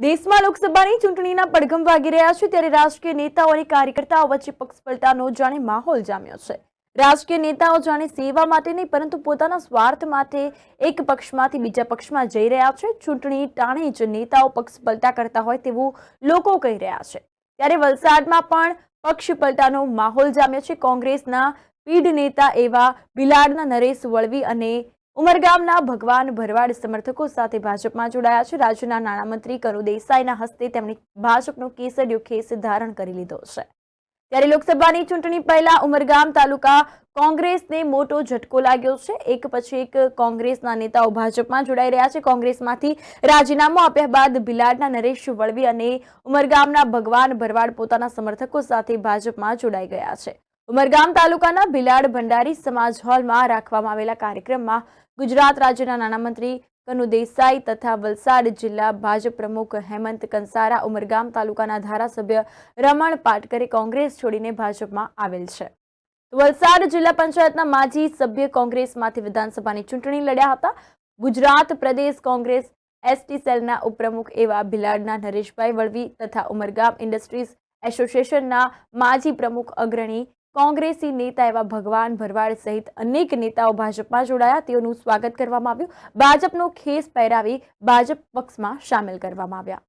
દેશમાં લોકસભાની ચૂંટણીના પડઘમ વાગી રહ્યા છે ત્યારે રાજકીય નેતાઓ અને કાર્યકર્તાઓ વચ્ચે પક્ષપલટાનો જાણે માહોલ જામ્યો છે. રાજકીય નેતાઓ જાણે સેવા માટે નહીં, પરંતુ પોતાના સ્વાર્થ માટે એક પક્ષમાંથી બીજા પક્ષમાં જઈ રહ્યા છે. ચૂંટણી ટાણે જ નેતાઓ પક્ષ પલટા કરતા હોય તેવું લોકો કહી રહ્યા છે. ત્યારે વલસાડમાં પણ પક્ષ પલટાનો માહોલ જામ્યો છે. કોંગ્રેસના પીઢ નેતા એવા બિલાડના નરેશ વળવી અને ઉમરગામના ભગવાન ભરવાડ સમર્થકો સાથે ભાજપમાં જોડાયા છે. રાજ્યના નાણામંત્રી કનુ દેસાઈના હસ્તે તેમણે ભાજપનો કેસરીયો ખેસ ધારણ કરી લીધો છે. ત્યારે લોકસભાની ચૂંટણી પહેલા ઉમરગામ તાલુકા કોંગ્રેસને મોટો ઝટકો લાગ્યો છે. એક પછી એક કોંગ્રેસના નેતાઓ ભાજપમાં જોડાઈ રહ્યા છે. કોંગ્રેસમાંથી રાજીનામું આપ્યા બાદ બિલાડના નરેશ વળવી અને ઉમરગામના ભગવાન ભરવાડ પોતાના સમર્થકો સાથે ભાજપમાં જોડાઈ ગયા છે. ઉમરગામ તાલુકાના ભિલાડ ભંડારી સમાજ હોલમાં રાખવામાં આવેલા કાર્યક્રમમાં ગુજરાત રાજ્યના નાણામંત્રી કનુ દેસાઈ તથા વલસાડ જિલ્લા ભાજપ પ્રમુખ હેમંત કંસારા ઉમરગામ તાલુકાના ધારાસભ્ય રમણ પાટકરે કોંગ્રેસ છોડીને ભાજપમાં આવેલ છે. વલસાડ જિલ્લા પંચાયતના માજી સભ્ય કોંગ્રેસમાંથી વિધાનસભાની ચૂંટણી લડ્યા હતા. ગુજરાત પ્રદેશ કોંગ્રેસ એસટી સેલના ઉપપ્રમુખ એવા ભિલાડના નરેશભાઈ વળવી તથા ઉમરગામ ઇન્ડસ્ટ્રીઝ એસોસિએશનના માજી પ્રમુખ અગ્રણી કોંગ્રેસી નેતા એવા ભગવાન ભરવાડ સહિત અનેક નેતાઓ ભાજપમાં જોડાયા. તેઓનું સ્વાગત કરવામાં આવ્યું. ભાજપનો ખેસ પહેરાવી ભાજપ પક્ષમાં સામેલ કરવામાં આવ્યા.